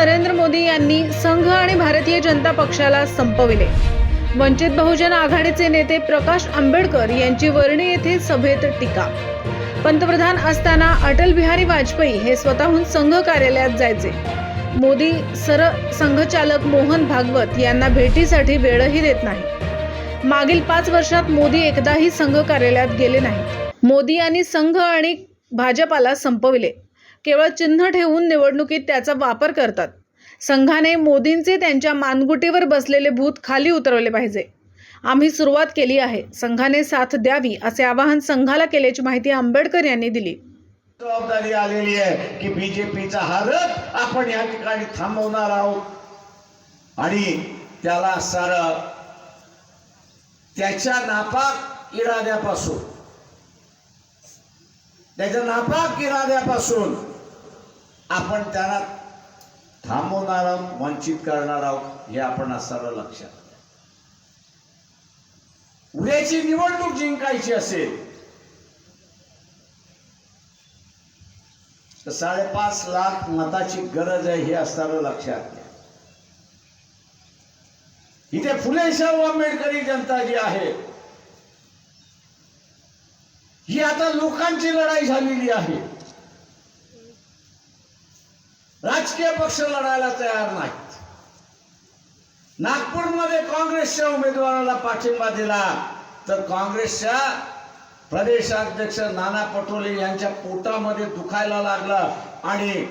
नरेंद्र मोदी यांनी संघ आणि भारतीय जनता पक्षाला संपविले. वंचित बहुजन आघाडीचे नेते प्रकाश आंबेडकर यांची वर्णी येथे सभेत टीका. पंतप्रधान असताना अटल बिहारी वाजपेयी हे स्वतःहून संघ कार्यालयात जायचे. मोदी सर संघचालक मोहन भागवत यांना भेटीसाठी वेळही देत नाही. मागील पाच वर्षात मोदी एकदाही संघ कार्यालयात गेले नाहीत. मोदी यांनी संघ आणि भाजपाला संपविले. केवळ चिन्ह ठेवून निवडणुकीत त्याचा वापर करतात. संघाने मोदींचे त्यांच्या मानगुटीवर बसलेले भूत खाली उतरवले पाहिजे. आम्ही सुरुवात केली आहे. संघाने साथ द्यावी असे आवाहन संघाला केल्याची माहिती आंबेडकर यांनी दिली. जबाबदारी आलेली आहे की बीजेपीचा हा रथ आपण या ठिकाणी थांबवणार आहोत. आणि त्याला सार त्याच्या नापाक इराद्यापासून त्याच्या नापाक इराद्यापासून आपण त्याला थांबवणार आहोत वंचित करणार आहोत हे आपण असणारं लक्षात उद्याची निवडणूक जिंकायची असेल तर साडेपाच लाख मताची गरज आहे हे असणारं लक्षात घ्या. इथे फुले शाहू आंबेडकरी जनता जी आहे ही आता लोकांची लढाई झालेली आहे. राजकीय पक्ष लढायला तयार नाहीत. नागपूरमध्ये काँग्रेसच्या उमेदवाराला पाठिंबा दिला तर काँग्रेसच्या प्रदेशाध्यक्ष नाना पटोले यांच्या पोटामध्ये दुखायला लागलं आणि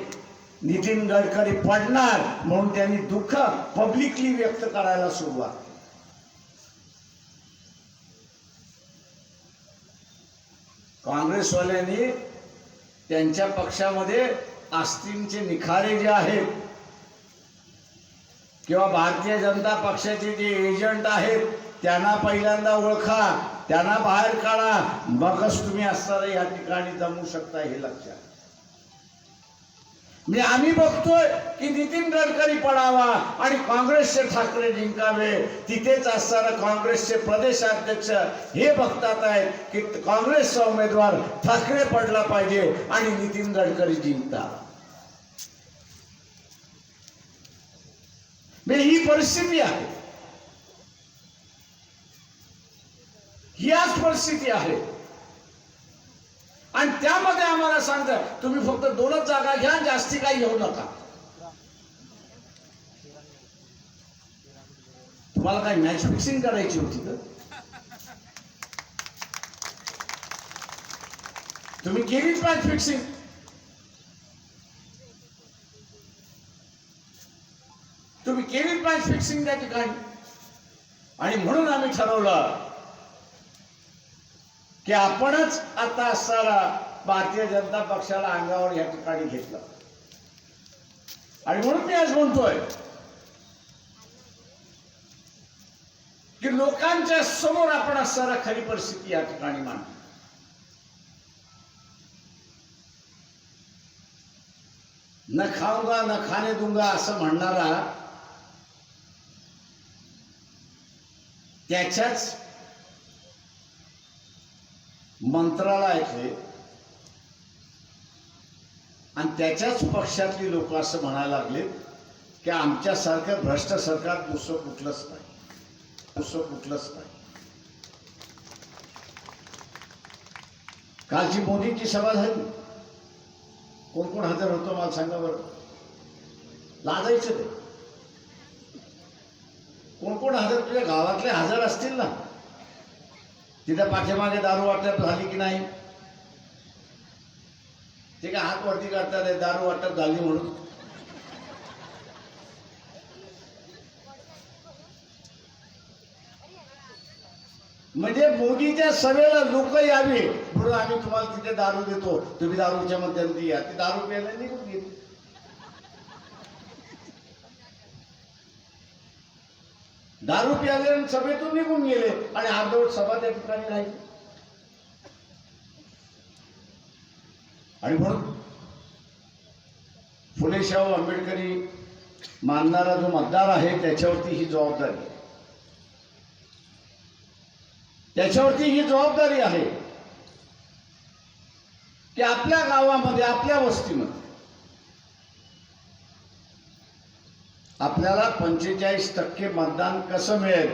नितीन गडकरी पडणार म्हणून त्यांनी दुःख पब्लिकली व्यक्त करायला सुरुवात काँग्रेसवाल्यांनी त्यांच्या पक्षामध्ये आस्तींचे निखारे जे आहेत किंवा भारतीय जनता पक्षाचे जे एजंट आहेत त्यांना पहिल्यांदा ओळखा त्यांना बाहेर काढा. मगच तुम्ही असताना या ठिकाणी जमू शकता हे लक्षात म्हणजे आम्ही बघतोय की नितीन गडकरी पडावा आणि काँग्रेसचे ठाकरे जिंकावे. तिथेच असताना काँग्रेसचे प्रदेशाध्यक्ष हे बघतात आहेत की काँग्रेसचा उमेदवार ठाकरे पडला पाहिजे आणि नितीन गडकरी जिंकता. म्हणजे ही परिस्थिती आहे. याच परिस्थिती आहे. आणि त्यामध्ये आम्हाला सांगतात तुम्ही फक्त दोनच जागा घ्या जास्ती काही घेऊ नका. तुम्हाला काही मॅच फिक्सिंग करायची होती का? तुम्ही केलीच मॅच फिक्सिंग तुम्ही केलीच मॅच फिक्सिंग त्या ठिकाणी? आणि म्हणून आम्ही ठरवलं की आपणच आता असताना भारतीय जनता पक्षाला अंगावर या ठिकाणी घेतलं. आणि म्हणून मी आज म्हणतोय की लोकांच्या समोर आपण असताना खरी परिस्थिती या ठिकाणी मांडली न खाऊंगा न खाणे दुंगा असं म्हणणारा त्याच्याच मंत्रालयातले ऐकले आणि त्याच्याच पक्षातली लोक असं म्हणायला लागले की आमच्यासारखं भ्रष्ट सरकार दुसरं कुठलंच नाही. दुसरं कुठलंच नाही. कालची मोदींची सभा झाली. कोण कोण हजर होतो मला सांगा बरं. लाजायचं ते. कोण कोण हजर तुझ्या गावातले हजर असतील ना? तिथं पाठीमागे दारू वाटप झाली की नाही? ते काय हात वरती करतात दारू वाटप झाली म्हणून? म्हणजे मोदीच्या सभेला लोक यावे म्हणून आम्ही तुम्हाला तिथे दारू देतो. तुम्ही दारूच्या मध्यंती या. ते दारू प्यायला निघून गेली. दारू प्याले आणि सभेतून निघून गेले. आणि अर्धवट सभा त्या ठिकाणी राहिली. आणि म्हणून फुले शाहू आंबेडकरी मानणारा जो मतदार आहे त्याच्यावरती ही जबाबदारी त्याच्यावरती ही जबाबदारी आहे की आपल्या गावामध्ये आपल्या वस्तीमध्ये आपल्याला पंचेचाळीस टक्के मतदान कसं मिळेल?